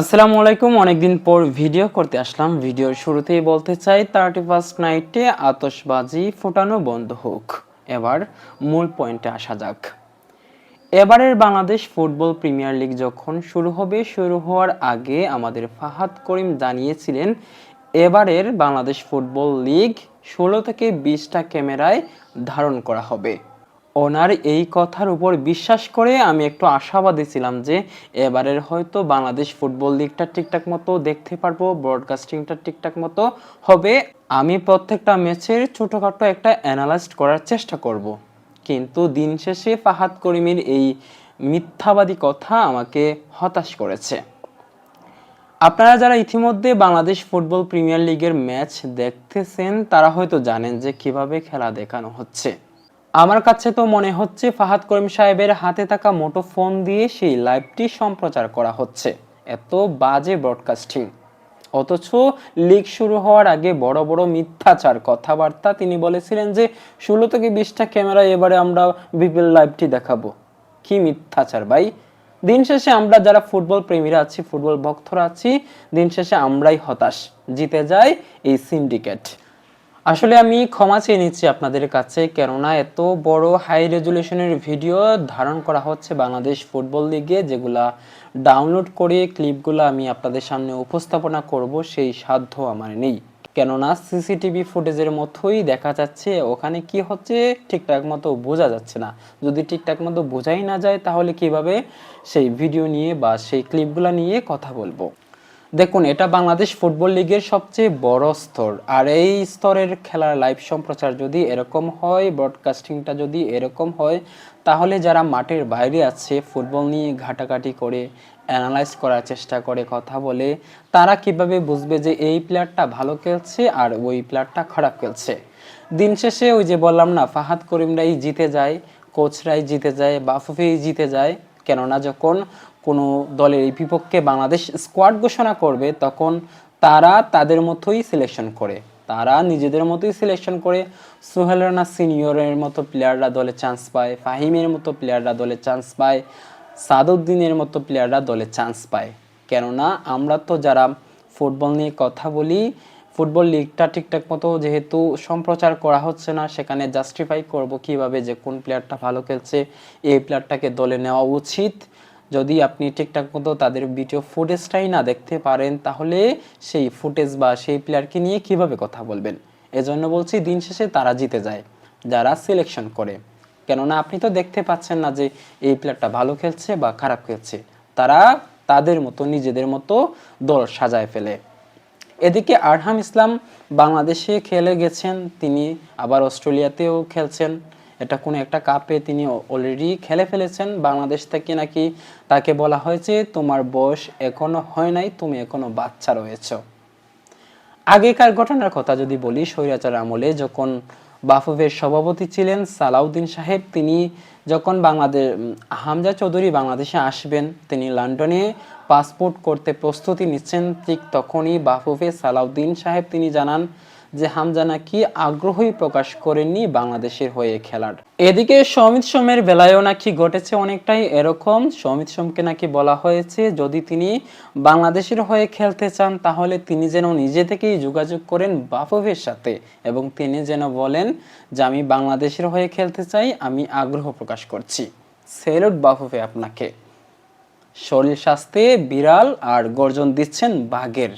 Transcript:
আসসালামু আলাইকুম। অনেকদিন পর ভিডিও করতে আসলাম। ভিডিওর শুরুতেই বলতে চাই থার্টি ফার্স্ট নাইটে আতশবাজি ফোটানো বন্ধ হোক। এবার মূল পয়েন্টে আসা যাক। এবারের বাংলাদেশ ফুটবল প্রিমিয়ার লিগ যখন শুরু হবে, শুরু হওয়ার আগে আমাদের ফাহাদ করিম জানিয়েছিলেন, এবারের বাংলাদেশ ফুটবল লিগ ষোলো থেকে বিশটা ক্যামেরায় ধারণ করা হবে। ওনার এই কথার উপর বিশ্বাস করে আমি একটু আশাবাদী ছিলাম যে এবারের হয়তো বাংলাদেশ ফুটবল লিগটা ঠিকঠাক মতো দেখতে পারব ব্রডকাস্টিংটা ঠিকঠাক মতো হবে। আমি প্রত্যেকটা ম্যাচের ছোটোখাটো একটা অ্যানালাইজ করার চেষ্টা করব। কিন্তু দিন শেষে ফাহাদ করিমের এই মিথ্যাবাদী কথা আমাকে হতাশ করেছে। আপনারা যারা ইতিমধ্যে বাংলাদেশ ফুটবল প্রিমিয়ার লিগের ম্যাচ দেখতেছেন, তারা হয়তো জানেন যে কীভাবে খেলা দেখানো হচ্ছে। আমার কাছে তো মনে হচ্ছে ফাহাদ করিম সাহেবের হাতে থাকা মোটো ফোন দিয়ে সেই লাইভটি সম্প্রচার করা হচ্ছে। এত বাজে ব্রডকাস্টিং অথচ লিগ শুরু হওয়ার আগে বড় বড় মিথ্যাচার কথাবার্তা তিনি বলেছিলেন যে, ষোলো থেকে বিশটা ক্যামেরা এবারে আমরা বিপিএল লাইভটি দেখাবো। কি মিথ্যাচার ভাই? দিন শেষে আমরা যারা ফুটবল প্রেমীরা আছি, ফুটবল ভক্তরা আছি, দিন শেষে আমরাই হতাশ। জিতে যায় এই সিন্ডিকেট আসলে আমি ক্ষমা চেয়ে নিচ্ছি আপনাদের কাছে কেননা এত বড় হাই রেজুলেশনের ভিডিও ধারণ করা হচ্ছে বাংলাদেশ ফুটবল লিগে যেগুলা ডাউনলোড করে ক্লিপগুলো আমি আপনাদের সামনে উপস্থাপনা করব, সেই সাধ্য আমার নেই। কেননা সিসিটিভি ফুটেজের মতোই দেখা যাচ্ছে, ওখানে কি হচ্ছে ঠিকঠাক মতো বোঝা যাচ্ছে না। যদি ঠিকঠাক মতো বোঝাই না যায়, তাহলে কীভাবে সেই ভিডিও নিয়ে বা সেই ক্লিপগুলো নিয়ে কথা বলব? দেখুন, এটা বাংলাদেশ ফুটবল লিগের সবচেয়ে বড় স্তর। আর এই স্তরের খেলার লাইভ সম্প্রচার যদি এরকম হয় ব্রডকাস্টিংটা যদি এরকম হয়, তাহলে যারা মাঠের বাইরে আছে, ফুটবল নিয়ে ঘাটাঘাটি করে অ্যানালাইজ করার চেষ্টা করে, কথা বলে, তারা কীভাবে বুঝবে যে এই প্লেয়ারটা ভালো খেলছে আর ওই প্লেয়ারটা খারাপ খেলছে? দিন শেষে ওই যে বললাম না, ফাহাদ করিমরাই জিতে যায় কোচরাই জিতে যায়, বাফুফেই জিতে যায়, কেননা যখন কোনো দলের বিপক্ষে বাংলাদেশ স্কোয়াড ঘোষণা করবে, তখন তারা তাদের মতোই সিলেকশন করে। তারা নিজেদের মতোই সিলেকশন করে। সোহেল রানা সিনিয়রের মতো প্লেয়াররা দলে চান্স পায়, ফাহিমের মতো প্লেয়াররা দলে চান্স পায়, সাদউদ্দিনের মতো প্লেয়াররা দলে চান্স পায়। কেননা আমরা তো যারা ফুটবল নিয়ে কথা বলি ফুটবল লিগটা ঠিকঠাক মতো যেহেতু সম্প্রচার করা হচ্ছে না, সেখানে জাস্টিফাই করব কীভাবে যে কোন প্লেয়ারটা ভালো খেলছে, এই প্লেয়ারটাকে দলে নেওয়া উচিত। যদি আপনি ঠিকঠাক মতো তাদের ভিডিও ফুটেজটাই না দেখতে পারেন, তাহলে সেই ফুটেজ বা সেই প্লেয়ারকে নিয়ে কীভাবে কথা বলবেন? এজন্য বলছি দিন শেষে তারা জিতে যায়, যারা সিলেকশন করে। কেননা আপনি তো দেখতে পাচ্ছেন না যে এই প্লেয়ারটা ভালো খেলছে বা খারাপ খেলছে। তারা তাদের মতো, নিজেদের মতো দল সাজায় ফেলে। এদিকে আরহাম ইসলাম বাংলাদেশে খেলে গেছেন, তিনি আবার অস্ট্রেলিয়াতেও খেলছেন। এটা কোনো একটা কাপে তিনি অলরেডি খেলে ফেলেছেন। বাংলাদেশ থেকে নাকি তাকে বলা হয়েছে, তোমার বয়স এখনও হয় নাই, তুমি এখনও বাচ্চা রয়েছ। আগেকার ঘটনার কথা যদি বলি, স্বৈরাচার আমলে যখন বাফুফের সভাপতি ছিলেন সালাউদ্দিন সাহেব, তিনি যখন বাংলাদেশ হামজা চৌধুরী বাংলাদেশে আসবেন, তিনি লন্ডনে পাসপোর্ট করতে প্রস্তুতি নিচ্ছেন, ঠিক তখনই বাফুফে সালাউদ্দিন সাহেব তিনি জানান যে হামজা নাকি আগ্রহই প্রকাশ করেননি বাংলাদেশের হয়ে খেলার। এদিকে সমিত সোমের বেলায়ও নাকি ঘটেছে অনেকটাই এরকম। সমিত সোমকে নাকি বলা হয়েছে, যদি তিনি বাংলাদেশের হয়ে খেলতে চান, তাহলে তিনি যেন নিজে থেকেই যোগাযোগ করেন বাফুফের সাথে এবং তিনি যেন বলেন যে, আমি বাংলাদেশের হয়ে খেলতে চাই, আমি আগ্রহ প্রকাশ করছি। সেলুট বাফুফে আপনাকে। শরীর স্বাস্থ্যে বিড়াল আর গর্জন দিচ্ছেন বাঘের।